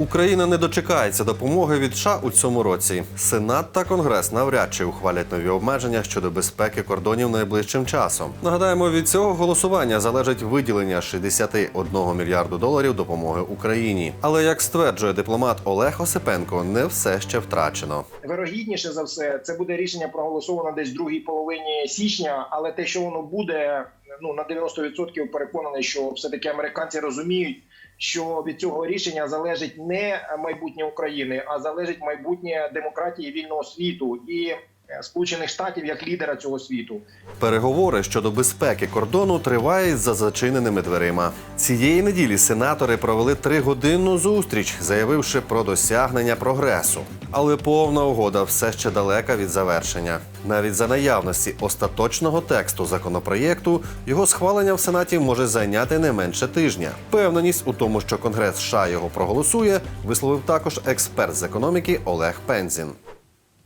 Україна не дочекається допомоги від США у цьому році. Сенат та Конгрес навряд чи ухвалять нові обмеження щодо безпеки кордонів найближчим часом. Нагадаємо, від цього голосування залежить виділення 61 мільярду доларів допомоги Україні. Але як стверджує дипломат Олег Осипенко, не все ще втрачено. Вирогідніше за все, це буде рішення проголосовано десь в другій половині січня, але те, що воно буде, ну на 90% переконаний, що все таки американці розуміють, що від цього рішення залежить не майбутнє України, а залежить майбутнє демократії вільного світу. І Сполучених Штатів як лідера цього світу. Переговори щодо безпеки кордону тривають за зачиненими дверима. Цієї неділі сенатори провели тригодинну зустріч, заявивши про досягнення прогресу. Але повна угода все ще далека від завершення. Навіть за наявності остаточного тексту законопроєкту його схвалення в сенаті може зайняти не менше тижня. Певненість у тому, що Конгрес США його проголосує, висловив також експерт з економіки Олег Пензін.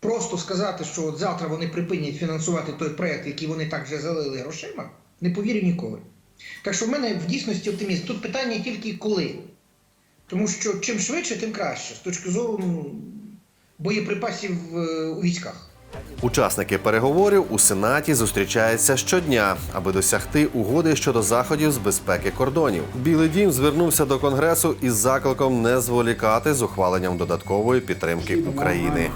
Просто сказати, що от завтра вони припинять фінансувати той проект, який вони так вже залили грошима, не повірю ніколи. Так що в мене в дійсності оптимізм. Тут питання тільки коли. Тому що чим швидше, тим краще, з точки зору ну, боєприпасів е, у військах. Учасники переговорів у Сенаті зустрічаються щодня, аби досягти угоди щодо заходів з безпеки кордонів. Білий дім звернувся до конгресу із закликом не зволікати з ухваленням додаткової підтримки України.